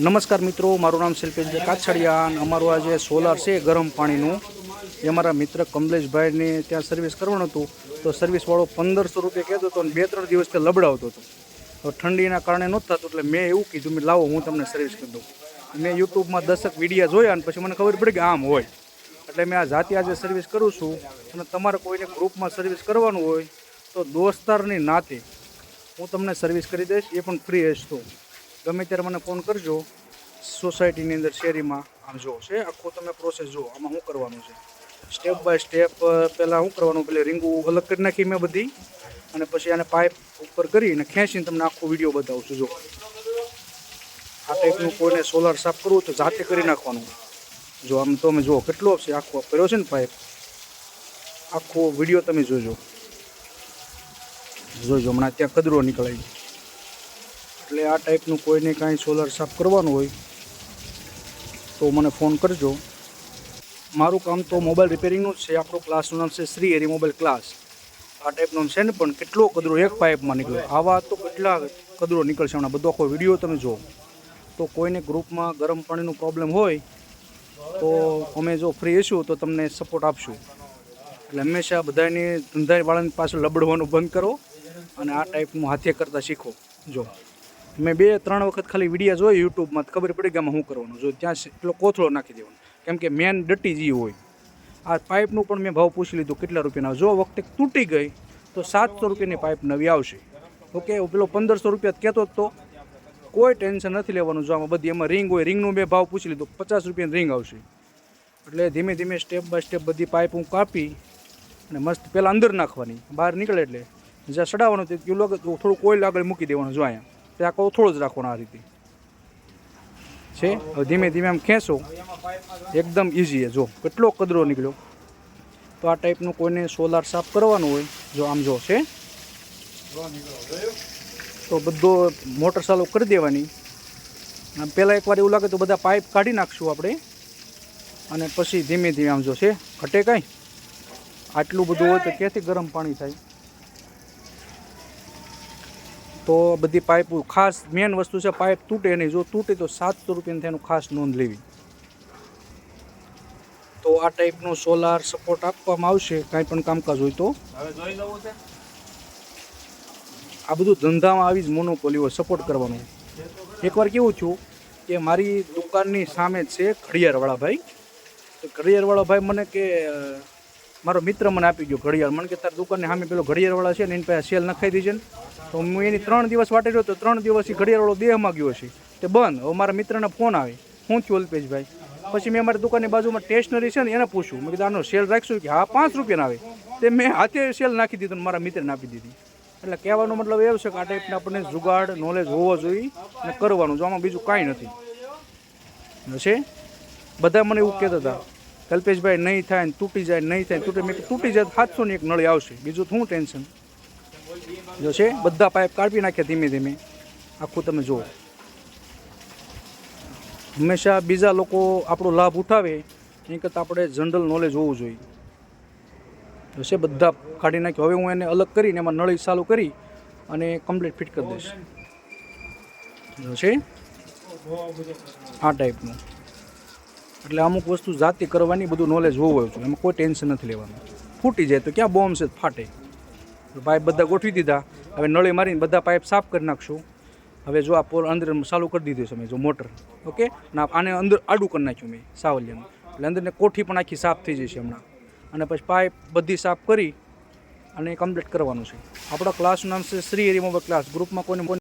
નમસ્કાર મિત્રો, મારું નામ શિલ્પેશ કાછડિયા અને અમારું આ જે સોલાર છે, ગરમ પાણીનું. એ અમારા મિત્ર કમલેશભાઈને ત્યાં સર્વિસ કરવાનું હતું. તો સર્વિસવાળો પંદરસો રૂપિયા કહેતો હતો અને બે ત્રણ દિવસથી લબડાવતો હતો. તો ઠંડીના કારણે નહોતું થતું, એટલે મેં એવું કીધું, મેં લાવો, હું તમને સર્વિસ કરી દઉં. મેં યુટ્યુબમાં દસક વિડીયા જોયા અને પછી મને ખબર પડી કે આમ હોય. એટલે મેં આ જાતે આજે સર્વિસ કરું છું. અને તમારે કોઈને ગ્રુપમાં સર્વિસ કરવાનું હોય, તો દોસ્તારની નાતે હું તમને સર્વિસ કરી દઈશ. એ પણ ફ્રી હશ તો. ગમે ત્યારે મને ફોન કરજો. સોસાયટીની અંદર, શેરીમાં, આમ જો છે, આખો તમે પ્રોસેસ જુઓ. આમાં શું કરવાનું છે? સ્ટેપ બાય સ્ટેપ પહેલાં શું કરવાનું? પેલી રીંગું અલગ કરી નાખી મેં બધી. અને પછી આને પાઇપ ઉપર કરીને ખેંચીને તમને આખો વીડિયો બતાવું છું જો. આ ટાઈપનું કોઈને સોલાર સાફ કરવું તો જાતે કરી નાખવાનું. જો, આમ તમે જુઓ કેટલો છે આખો કર્યો છે ને પાઇપ આખો વીડિયો તમે જોજો. જોજો, હમણાં ત્યાં કદરો નીકળાય. એટલે આ ટાઈપનું કોઈને કાંઈ સોલર સાફ કરવાનું હોય, તો મને ફોન કરજો. મારું કામ તો મોબાઈલ રિપેરિંગનું જ છે, આપણો ક્લાસનું નામ છે શ્રી એરી મોબાઈલ ક્લાસ આ ટાઈપનો છે ને પણ કેટલો કદરો એક પાઇપમાં નીકળ્યો. આવા તો કેટલા કદરો નીકળશે હમણાં? બધો આખો વીડિયો તમે જુઓ. તો કોઈને ગ્રુપમાં ગરમ પાણીનું પ્રોબ્લેમ હોય, તો અમે જો ફ્રી હશું, તો તમને સપોર્ટ આપશું. એટલે હંમેશા બધાની ધંધાવાળાની પાછળ લબડવાનું બંધ કરો અને આ ટાઈપનું હાથે કરતાં શીખો. જો. મેં બે ત્રણ વખત ખાલી વિડીયા જોઈ યુટ્યુબમાં ખબર પડી કે આમાં શું કરવાનું. જો ત્યાં એટલો કોથળો નાખી દેવાનો. કેમ કે મેન ડટી જી હોય. આ પાઇપનું પણ મેં ભાવ પૂછી લીધું, કેટલા રૂપિયાના? જો વખતે તૂટી ગઈ, તો સાતસો રૂપિયાની પાઇપ નવી આવશે. ઓકે પેલો પંદરસો રૂપિયા કહેતો તો. કોઈ ટેન્શન નથી લેવાનું. જો આમાં બધી એમાં રિંગ હોય રિંગનું મેં ભાવ પૂછી લીધું, પચાસ રૂપિયાની રિંગ આવશે. એટલે ધીમે ધીમે સ્ટેપ બાય સ્ટેપ બધી પાઇપ હું કાપી અને મસ્ત પહેલાં અંદર નાખવાની. બહાર નીકળે એટલે. જ્યાં સડાવવાનું તે થોડું કોઈલ આગળ મૂકી દેવાનું, જો અહીંયા. ત્યાં આખો થોડો જ રાખવાનો આ રીતે. છે? હવે ધીમે ધીમે આમ ખેંચો. એકદમ ઇઝી જો, કેટલો કદરો નીકળ્યો. તો આ ટાઈપનું કોઈને સોલાર સાફ કરવાનું હોય, જો આમ જો, છે? તો બધો મોટર ચાલુ કરી દેવાની. પહેલાં એકવાર એવું લાગે તો બધા પાઇપ કાઢી નાખશું આપણે. અને પછી ધીમે ધીમે આમ જો, છે? ઘટે કાંઈ? આટલું બધું હોય તો ક્યાંથી ગરમ પાણી થાય? તો બધી પાઇપ ખાસ મેન વસ્તુ છે પાઇપ તૂટે નહીં. જો તૂટે તો સાતસો રૂપિયાની તેનું ખાસ નોંધ લેવી. તો આ ટાઈપનું સોલાર સપોર્ટ આપવામાં આવશે કાંઈ પણ કામકાજ હોય તો. આ બધું ધંધામાં આવી જ મોનોપોલી હોય સપોર્ટ કરવાનો એકવાર કેવું થયું કે મારી દુકાનની સામે છે ઘડિયાળવાળા ભાઈ. તો ઘડિયાળવાળા ભાઈ મને કે મારો મિત્ર મને આપી ગયો ઘડિયાળ. મને કે તાર દુકાનની સામે પેલો ઘડિયાળવાળા છે ને એની પાસે સેલ નખાઈ દીધી છે તો હું એની ત્રણ દિવસ વાટે રહ્યો તો ત્રણ દિવસથી ઘડિયાળવાળો દેહમાં ગયો છે. તે બંધ. હવે મારા મિત્રને ફોન આવે. હું થયું અલ્પેશભાઈ. પછી મેં મારી દુકાનની બાજુમાં સ્ટેશનરી છે ને એને પૂછ્યું. મેં કીધું, આનો સેલ રાખશું? કે, હા, પાંચ રૂપિયાના આવે. તે મેં હાથે સેલ નાખી દીધું ને મારા મિત્રને આપી દીધી. એટલે કહેવાનો મતલબ એવું છે કે આ ટાઈપના આપણને જુગાડ નોલેજ હોવો જોઈએ અને કરવાનું. જો આમાં બીજું કાંઈ નથી. છે બધા મને એવું કહેતા હતા. કલ્પેશભાઈ નહીં થાય ને તૂટી જાય નહીં થાય તૂટી, મેં તૂટી જાય સાતસો ની એક નળી આવશે. બીજું શું ટેન્શન જો છે, બધા પાઇપ કાઢી નાખ્યા ધીમે ધીમે. આખું તમે જુઓ. હંમેશા બીજા લોકો આપણો લાભ ઉઠાવે એ કરતાં આપણે જનરલ નોલેજ હોવું જોઈએ. જો છે, બધા કાઢી નાખ્યો. હવે હું એને અલગ કરીને એમાં નળી ચાલુ કરી અને કમ્પ્લીટ ફિટ કરી દઈશ. જો છે, આ ટાઈપનું એટલે અમુક વસ્તુ જાતે કરવાની, બધું નોલેજ હોવું છું. એમાં કોઈ ટેન્શન નથી લેવાનું. ફૂટી જાય તો ક્યાં બોમ્બ છે ફાટે? પાઇપ બધા ગોઠવી દીધા. હવે નળી મારીને બધા પાઇપ સાફ કરી નાખશું. હવે જો આ પોર અંદર ચાલુ કરી દીધું છે મેં, જો મોટર. ઓકે ના આને અંદર આડું કરી નાખ્યું મેં, સાવલિયાનું. એટલે અંદરને કોઠી પણ આખી સાફ થઈ જશે હમણાં. અને પછી પાઇપ બધી સાફ કરી અને કમ્પ્લીટ કરવાનું છે. આપણા ક્લાસનું નામ છે શ્રી હરિમોબર ક્લાસ ગ્રુપમાં કોઈને